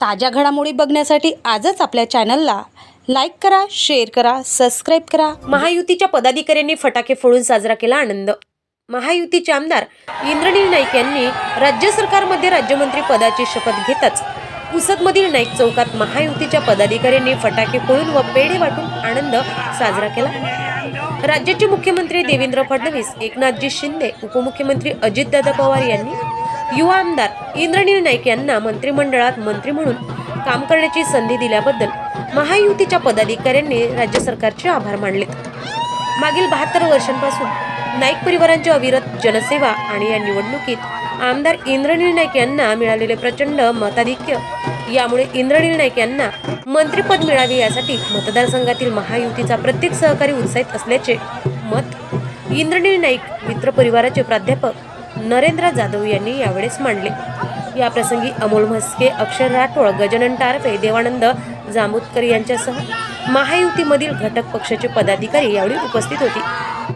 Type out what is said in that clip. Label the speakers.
Speaker 1: ताज्या घडामोडी बघण्यासाठी आजच आपल्या चॅनलला लाईक करा शेअर करा सबस्क्राईब करा.
Speaker 2: महायुतीच्या पदाधिकाऱ्यांनी फटाके फोडून साजरा केला आनंद. महायुतीचे आमदार इंद्रनील नाईक यांनी राज्य सरकारमध्ये राज्यमंत्री पदाची शपथ घेताच. पुसदमधील नाईक चौकात महायुतीच्या पदाधिकाऱ्यांनी फटाके फोडून व पेढे वाटून आनंद साजरा केला. राज्याचे मुख्यमंत्री देवेंद्र फडणवीस एकनाथजी शिंदे उपमुख्यमंत्री अजितदादा पवार यांनी युवा आमदार इंद्रनील नाईक यांना मंत्रिमंडळात मंत्री म्हणून काम करण्याची संधी दिल्याबद्दल महायुतीच्या पदाधिकाऱ्यांनी राज्य सरकारचे आभार मानलेत. मागील बहात्तर वर्षांपासून नाईक परिवारांची अविरत जनसेवा आणि या निवडणुकीत आमदार इंद्रनील नाईक यांना मिळालेले प्रचंड मताधिक्य यामुळे इंद्रनील नाईक यांना मंत्रिपद मिळावे यासाठी मतदारसंघातील महायुतीचा प्रत्येक सहकारी उत्साहित असल्याचे मत इंद्रनील नाईक मित्र परिवाराचे प्राध्यापक नरेंद्र जाधव यांनी यावेळेस मांडले. या प्रसंगी अमोल म्हस्के अक्षर राठोड गजानन टारफे देवानंद जांबुतकर यांच्यासह महायुतीमधील घटक पक्षाचे पदाधिकारी यावेळी उपस्थित होती.